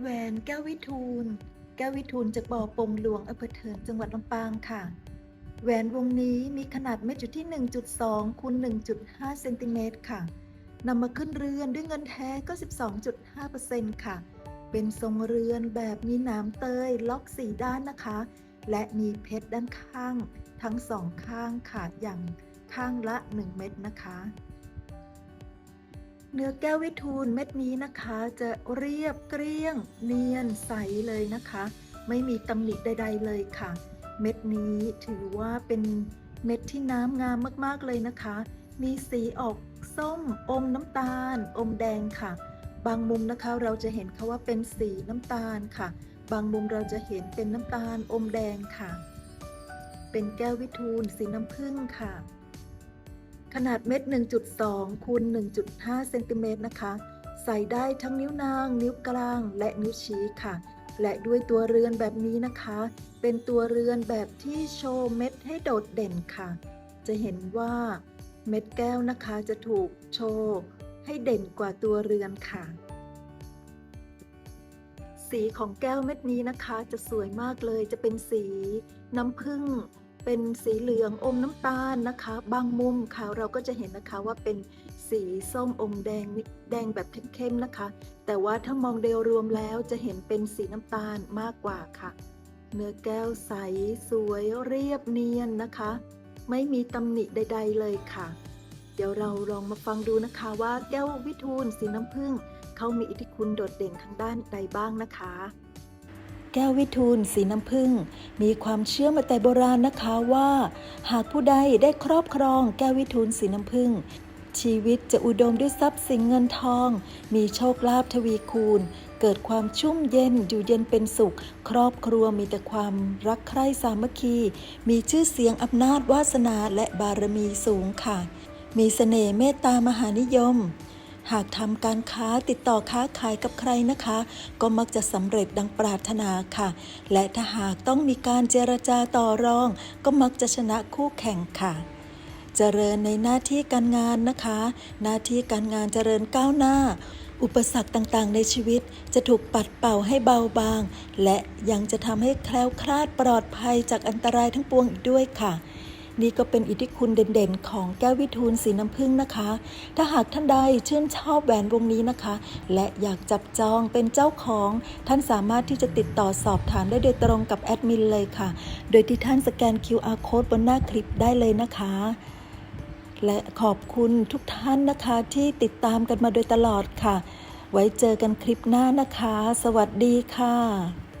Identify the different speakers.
Speaker 1: แหวนแก้ววิทูล แก้ววิทูลจากบ่อปงหลวงอำเภอเถินจังหวัดลำปางค่ะ แหวนวงนี้มีขนาดเม็ดอยู่ที่ 1.2คูณ1.5เซนติเมตรค่ะนำมาขึ้นเรือนด้วยเงินแท้ก็ 12.5%ค่ะ เป็นทรงเรือนแบบมีหนามเตยล็อกสีด้านนะคะ และมีเพชรด้านข้าง ทั้งสองข้างค่ะอย่างข้างละ 1 เม็ดนะคะ เนื้อแก้ววิทูลเม็ดนี้นะคะจะเรียบเกลี้ยง เนียนใสเลยนะคะ ไม่มีตำหนิใด ๆเลยค่ะ เม็ดนี้ถือว่าเป็นเม็ดที่น้ำงามมากๆเลยนะคะ มีสีออกส้มอมน้ำตาล อมแดงค่ะ บางมุมนะคะเราจะเห็นเขาว่าเป็นสีน้ำตาลค่ะ บางมุมเราจะเห็นเป็นน้ำตาลอมแดงค่ะ เป็นแก้ววิทูลสีน้ำผึ้งค่ะ ขนาดเม็ด 1.2คูณ1.5เซนติเมตรนะคะ ใส่ได้ทั้งนิ้วนาง นิ้วกลาง และนิ้วชี้ค่ะ และด้วยตัวเรือนแบบนี้นะคะ เป็นตัวเรือนแบบที่โชว์เม็ดให้โดดเด่นค่ะ จะเห็นว่าเม็ดแก้วนะคะจะถูกโชว์ให้เด่นกว่าตัวเรือนค่ะ สีของแก้วเม็ดนี้นะคะ จะสวยมากเลยจะเป็นสีน้ำผึ้ง เป็นสีเหลืองอมน้ำตาลนะคะ บางมุมค่ะเราก็จะเห็นนะคะว่าเป็นสีส้มอมแดงนิดแดงแบบเข้มๆนะคะ แต่ว่าถ้ามองโดยรวมแล้วจะเห็นเป็นสีน้ำตาลมากกว่าค่ะ เนื้อแก้วใสสวยเรียบเนียนนะคะ ไม่มีตำหนิใด ๆ เลยค่ะ เดี๋ยวเราลองมาฟังดูนะคะว่าแก้ววิทูลสีน้ำผึ้งเขามีอิทธิคุณโดดเด่นทางด้านใดบ้างนะคะ แก้ววิทูลสีน้ำผึ้งมีความเชื่อมาแต่โบราณนะคะว่า หากผู้ใดได้ครอบครองแก้ววิทูลสีน้ำผึ้งชีวิตจะอุดมด้วยทรัพย์สินเงินทอง มีโชคลาภทวีคูณ เกิดความชุ่มเย็นอยู่เย็นเป็นสุข ครอบครัวมีแต่ความรักใคร่สามัคคี มีชื่อเสียงอำนาจวาสนาและบารมีสูงค่ะ มีเสน่ห์เมตตามหานิยม หากทำการค้าติดต่อค้าขายกับใครนะคะ ก็มักจะสำเร็จดังปรารถนาค่ะ และถ้าหากต้องมีการเจรจาต่อรอง ก็มักจะชนะคู่แข่งค่ะเจริญในหน้าที่การงานนะคะ หน้าที่การงานเจริญก้าวหน้า อุปสรรคต่างๆ ในชีวิตจะถูกปัดเป่าให้เบาบาง และยังจะทำให้แคล้วคลาดปลอดภัยจากอันตรายทั้งปวงอีกด้วยค่ะ นี่ก็เป็นอิทธิคุณเด่นๆ ของแก้ววิทูลสีน้ำผึ้งนะคะ ถ้าหากท่านใดชื่นชอบแหวนวงนี้นะคะ และอยากจับจองเป็นเจ้าของท่านสามารถที่จะติดต่อสอบถามได้โดยตรงกับแอดมินเลยค่ะ โดยที่ท่านสแกน QR code บนหน้าคลิปได้เลยนะคะ และขอบคุณทุกท่านนะคะที่ติดตามกันมาโดยตลอดค่ะ ไว้เจอกันคลิปหน้านะคะ สวัสดีค่ะ